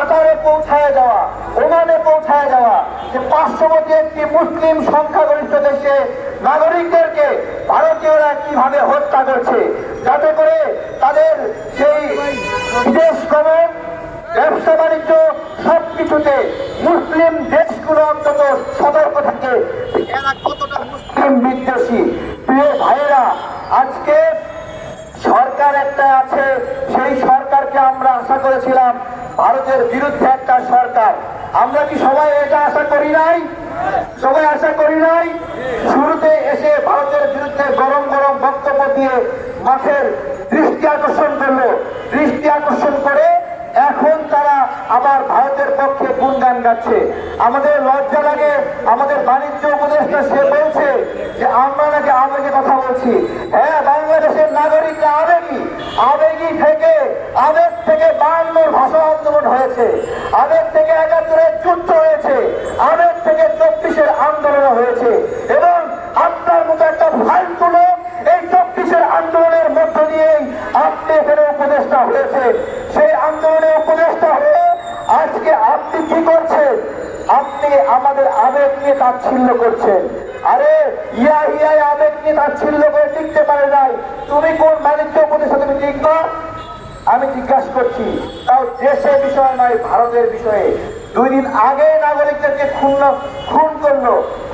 পৌঁছায় যাওয়া ওমানে পৌঁছায় যাওয়া যে পার্শ্ববর্তী একটি মুসলিম সংখ্যাগরিষ্ঠ দেশে নাগরিকদেরকে ভারতীয়রা কীভাবে হত্যা করছে, যাতে করে তাদের সেই বিদেশ গমন, ব্যবসা বাণিজ্য সবকিছুতে মুসলিম দেশগুলো অন্তত সতর্ক থাকে। এরা কতটা মুসলিম বিদ্বেষী? প্রিয় ভাইয়েরা, আজকে সরকার একটা আছে, সেই সরকারকে আমরা আশা করেছিলাম ভারতের বিরুদ্ধে একটা সরকার। আমরা কি সবাই এটা আশা করি নাই? সবাই আশা করি নাই? শুরুতে এসে ভারতের বিরুদ্ধে গরম গরম বক্তব্য দিয়ে মাঠের দৃষ্টি আকর্ষণ করল। দৃষ্টি আকর্ষণ করে এখন তারা আবার ভারতের পক্ষে গুণগান গাচ্ছে। আমাদের লজ্জা লাগে, আমাদের বাণিজ্য উপদেষ্টা সে বলছে যে আমরা নাকি আবেগে কথা বলছি। হ্যাঁ বাংলাদেশের নাগরিকরা আবেগী থেকে, আবেগ থেকে বায়ান্নর ভাষা আন্দোলন হয়েছে। আবেগ থেকে একাত্তরের যুদ্ধ হয়েছে। আবেগ থেকে চব্বিশের আন্দোলন হয়েছে। এবং আপনার মতো একটা ফালতু লোক এই চব্বিশের আন্দোলনের মধ্য দিয়েই আপনি এখানে উপদেষ্টা হয়েছে। সেই আন্দোলনে উপদেষ্টা হয়ে আজকে আপনি কি করছেন? আপনি আমাদের আবেগ নিয়ে তাচ্ছিল্য করছেন। আরে, ইয়া ইয়া আবেগ নিয়ে তাচ্ছিল্য করে টিকতে পারে নাই। তুমি কোন টিকবা আমি জিজ্ঞাসা করছি, তাও দেশের বিষয় নয়, ভারতের বিষয়ে। দুই দিন আগে নাগরিকদেরকে খুন খুন করল।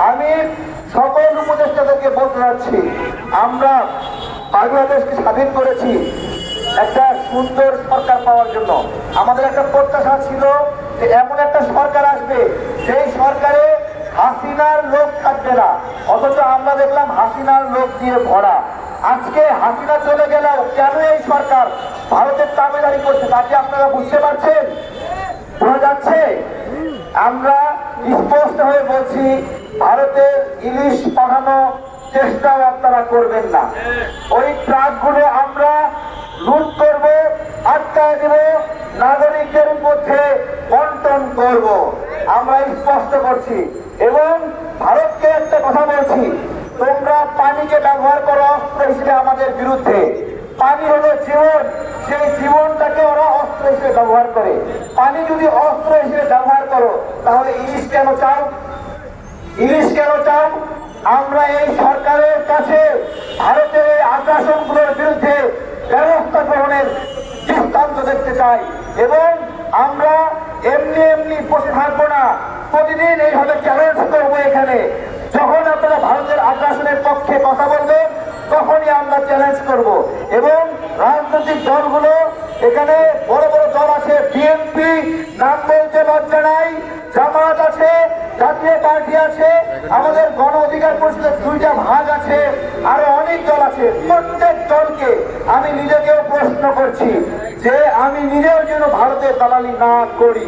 আমি সকল উপদেষ্টাদেরকে বলতে যাচ্ছি, আমরা বাংলাদেশকে স্বাধীন করেছি একটা সুন্দর সরকার পাওয়ার জন্য। আমাদের একটা প্রত্যাশা ছিল যে এমন একটা সরকার আসবে সেই সরকারে হাসিনার লোক থাকবে না। অথচ আমরা দেখলাম হাসিনার লোক দিয়ে ভরা। আজকে হাসিনা চলে গেলেও কেন এই সরকার ভারতের তাবেদারি করছে তাকে আপনারা বুঝতে পারছেন? বোঝা যাচ্ছে? আমরা স্পষ্ট হয়ে বলছি ভারতের ইলিশ পাঠানো চেষ্টাও আপনারা করবেন না। ওই ট্রাকগুলো আমরা লুট করব, আটকায় দেব, নাগরিকদের মধ্যে বন্টন করব। আমরা স্পষ্ট করছি। এবং ভারতকে একটা কথা বলছি, তোমরা পানিকে ব্যবহার করো, অস্ত্র হিসেবে আমাদের বিরুদ্ধে। পানি হলো জীবন, সেই জীবনটাকে ওরা অস্ত্র হিসেবে ব্যবহার করে। পানি যদি অস্ত্র হিসেবে ব্যবহার করো, তাহলে ইলিশ কেন চাও? ইলিশ কেন চাও? আমরা এই সরকারের কাছে, ভারতের এই আগ্রাসনগুলোর বিরুদ্ধে ব্যবস্থা গ্রহণের দৃষ্টান্ত দেখতে চাই। এবং আমরা এমনি এমনি বসে থাকব না। প্রতিদিন এইভাবে চ্যালেঞ্জ করব এখানে। যখন আপনারা ভারতের আগ্রাসনের পক্ষে কথা বলবেন চ্যালেঞ্জ করব। এবং রাজনৈতিক দলগুলো এখানে বড় বড় দল আছে বিএনপি নাম বলতে লজ্জা নাই, জামাত আছে, জাতীয় পার্টি আছে, আমাদের গণ অধিকার পরিষদের দুইটা ভাগ আছে, আরও অনেক দল আছে। প্রত্যেক দলকে আমি নিজেকেও প্রশ্ন করছি যে আমি নিজেও যেন ভারতের দালালি না করি।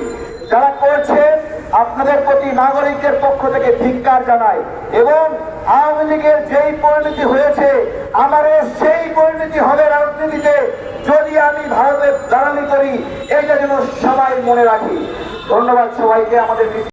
যারা করছেন আপনাদের প্রতি নাগরিকদের পক্ষ থেকে ধিক্কার জানাই এবং আওয়ামী লীগের যেই পরিণতি হয়েছে আমারও সেই পরিণতি হবে রাজনীতিতে যদি আমি ভারতের দাঁড়ানি করি এটা যেন সবাই মনে রাখি। ধন্যবাদ সবাইকে, আমাদের